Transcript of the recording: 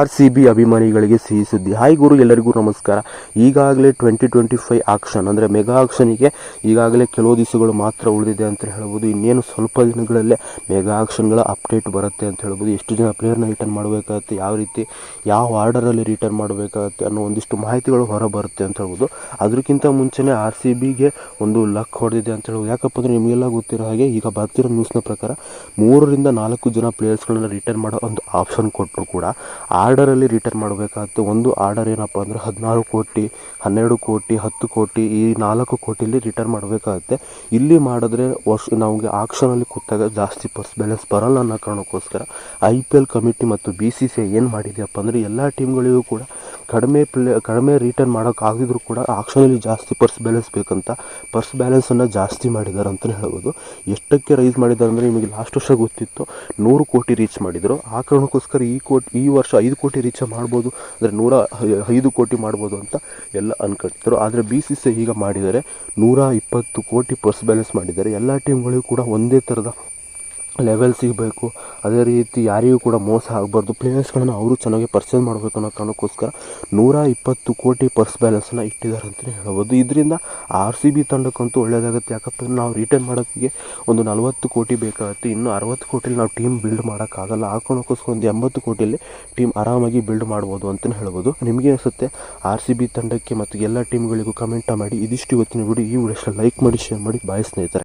R C B ಅಭಿಮಾನಿಗಳಿಗೆ ಸಿಹಿ ಸುದ್ದಿ. ಹಾಯ್ ಗುರು, ಎಲ್ಲರಿಗೂ ನಮಸ್ಕಾರ. ಈಗಾಗಲೇ ಟ್ವೆಂಟಿ ಟ್ವೆಂಟಿ ಫೈವ್ ಆಕ್ಷನ್ ಅಂದರೆ ಮೆಗಾ ಆಕ್ಷನಿಗೆ ಈಗಾಗಲೇ ಕೆಲವು ದಿವಸಗಳು ಮಾತ್ರ ಉಳಿದಿದೆ ಅಂತ ಹೇಳ್ಬೋದು. ಇನ್ನೇನು ಸ್ವಲ್ಪ ದಿನಗಳಲ್ಲೇ ಮೆಗಾ ಆಕ್ಷನ್ಗಳ ಅಪ್ಡೇಟ್ ಬರುತ್ತೆ ಅಂತ ಹೇಳ್ಬೋದು. ಎಷ್ಟು ಜನ ಪ್ಲೇಯರ್ನ ರಿಟರ್ನ್ ಮಾಡಬೇಕಾಗುತ್ತೆ, ಯಾವ ರೀತಿ, ಯಾವ ಆರ್ಡರಲ್ಲಿ ರಿಟರ್ನ್ ಮಾಡಬೇಕಾಗುತ್ತೆ ಅನ್ನೋ ಒಂದಿಷ್ಟು ಮಾಹಿತಿಗಳು ಹೊರ ಬರುತ್ತೆ ಅಂತ ಹೇಳ್ಬೋದು. ಅದಕ್ಕಿಂತ ಮುಂಚೆನೇ ಆರ್ ಸಿ ಬಿಗೆ ಒಂದು ಲಕ್ ಹೊಡೆದಿದೆ ಅಂತ ಹೇಳ್ಬೋದು. ಯಾಕಪ್ಪ ಅಂದರೆ ನಿಮಗೆಲ್ಲ ಗೊತ್ತಿರೋ ಹಾಗೆ ಈಗ ಬರ್ತಿರೋ ನ್ಯೂಸ್ನ ಪ್ರಕಾರ ಮೂರರಿಂದ ನಾಲ್ಕು ಜನ ಪ್ಲೇಯರ್ಸ್ಗಳನ್ನ ರಿಟರ್ನ್ ಮಾಡೋ ಒಂದು ಆಪ್ಷನ್ ಕೊಟ್ಟರು ಕೂಡ ಆರ್ಡರಲ್ಲಿ ರಿಟರ್ನ್ ಮಾಡಬೇಕಾಗುತ್ತೆ ಒಂದು ಆರ್ಡರ್ ಏನಪ್ಪ ಅಂದರೆ ಹದಿನಾರು ಕೋಟಿ, ಹನ್ನೆರಡು ಕೋಟಿ, ಹತ್ತು ಕೋಟಿ, ಈ ನಾಲ್ಕು ಕೋಟಿಲಿ ರಿಟರ್ನ್ ಮಾಡಬೇಕಾಗುತ್ತೆ. ಇಲ್ಲಿ ಮಾಡಿದ್ರೆ ವರ್ಷ ನಮಗೆ ಆಕ್ಷನಲ್ಲಿ ಕೂತಾಗ ಜಾಸ್ತಿ ಪರ್ಸ್ ಬ್ಯಾಲೆನ್ಸ್ ಬರಲ್ಲ ಅನ್ನೋ ಕಾರಣಕ್ಕೋಸ್ಕರ ಐ ಪಿ ಎಲ್ ಕಮಿಟಿ ಮತ್ತು ಬಿ ಸಿ ಸಿ ಐ ಏನು ಮಾಡಿದೆಯಪ್ಪ ಅಂದರೆ ಎಲ್ಲ ಟೀಮ್ಗಳಿಗೂ ಕೂಡ ಕಡಿಮೆ ಪ್ಲೇ, ಕಡಿಮೆ ರಿಟರ್ನ್ ಮಾಡೋಕ್ಕಾಗಿದ್ರು ಕೂಡ ಆಕ್ಷನಲ್ಲಿ ಜಾಸ್ತಿ ಪರ್ಸ್ ಬ್ಯಾಲೆನ್ಸ್ ಬೇಕಂತ ಪರ್ಸ್ ಬ್ಯಾಲೆನ್ಸನ್ನು ಜಾಸ್ತಿ ಮಾಡಿದ್ದಾರೆ ಅಂತಲೇ ಹೇಳ್ಬೋದು. ಎಷ್ಟಕ್ಕೆ ರೈಸ್ ಮಾಡಿದ್ದಾರೆ ಅಂದರೆ ನಿಮಗೆ ಲಾಸ್ಟ್ ವರ್ಷ ಗೊತ್ತಿತ್ತು, ನೂರು ಕೋಟಿ ರೀಚ್ ಮಾಡಿದರು. ಆ ಕಾರಣಕ್ಕೋಸ್ಕರ ಈ ಕೋಟಿ, ಈ ವರ್ಷ ಐದು ಕೋಟಿ ರೀಚ್ ಮಾಡ್ಬೋದು, ಅಂದರೆ ನೂರ ಐದು ಕೋಟಿ ಮಾಡ್ಬೋದು ಅಂತ ಎಲ್ಲ ಅನ್ಕೊಂಡಿದ್ದರು ಆದರೆ ಬಿ ಸಿ ಸಿ ಈಗ ಮಾಡಿದ್ದಾರೆ ನೂರ ಇಪ್ಪತ್ತು ಕೋಟಿ ಪರ್ಸ್ ಬ್ಯಾಲೆನ್ಸ್ ಮಾಡಿದ್ದಾರೆ. ಎಲ್ಲ ಟೀಮ್ಗಳಿಗೂ ಕೂಡ ಒಂದೇ ಥರದ ಲೆವೆಲ್ ಸಿಗಬೇಕು. ಅದೇ ರೀತಿ ಯಾರಿಗೂ ಕೂಡ ಮೋಸ ಆಗಬಾರ್ದು. ಪ್ಲೇಯರ್ಸ್ಗಳನ್ನ ಅವರು ಚೆನ್ನಾಗಿ ಪರ್ಚೇಸ್ ಮಾಡಬೇಕು ಅನ್ನೋ ಕಾರಣಕ್ಕೋಸ್ಕರ ನೂರ ಇಪ್ಪತ್ತು ಕೋಟಿ ಪರ್ಸ್ ಬ್ಯಾಲೆನ್ಸನ್ನು ಇಟ್ಟಿದ್ದಾರೆ ಅಂತಲೇ ಹೇಳ್ಬೋದು. ಇದರಿಂದ ಆರ್ ಸಿ ಬಿ ತಂಡಕ್ಕಂತೂ ಒಳ್ಳೆಯದಾಗುತ್ತೆ ಯಾಕಪ್ಪ ನಾವು ರಿಟರ್ನ್ ಮಾಡೋಕ್ಕೆ ಒಂದು ನಲವತ್ತು ಕೋಟಿ ಬೇಕಾಗುತ್ತೆ. ಇನ್ನು ಅರವತ್ತು ಕೋಟಿಲಿ ನಾವು ಟೀಮ್ ಬಿಲ್ಡ್ ಮಾಡೋಕ್ಕಾಗಲ್ಲ. ಆ ಕಾರಣಕ್ಕೋಸ್ಕರ ಒಂದು ಎಂಬತ್ತು ಕೋಟಿಯಲ್ಲಿ ಟೀಮ್ ಆರಾಮಾಗಿ ಬಿಲ್ಡ್ ಮಾಡ್ಬೋದು ಅಂತಲೇ ಹೇಳ್ಬೋದು. ನಿಮಗೆ ಅನಿಸುತ್ತೆ ಆರ್ ಸಿ ಬಿ ತಂಡಕ್ಕೆ ಮತ್ತು ಎಲ್ಲ ಟೀಮ್ಗಳಿಗೂ ಕಮೆಂಟ ಮಾಡಿ ಇದಿಷ್ಟು ಇವತ್ತಿನ ವಿಡಿಯೋ ಈ ವಿಡಿಯೋ ಲೈಕ್ ಮಾಡಿ ಶೇರ್ ಮಾಡಿ. ಬಾಯ್ ಸ್ನೇಹಿತರೆ.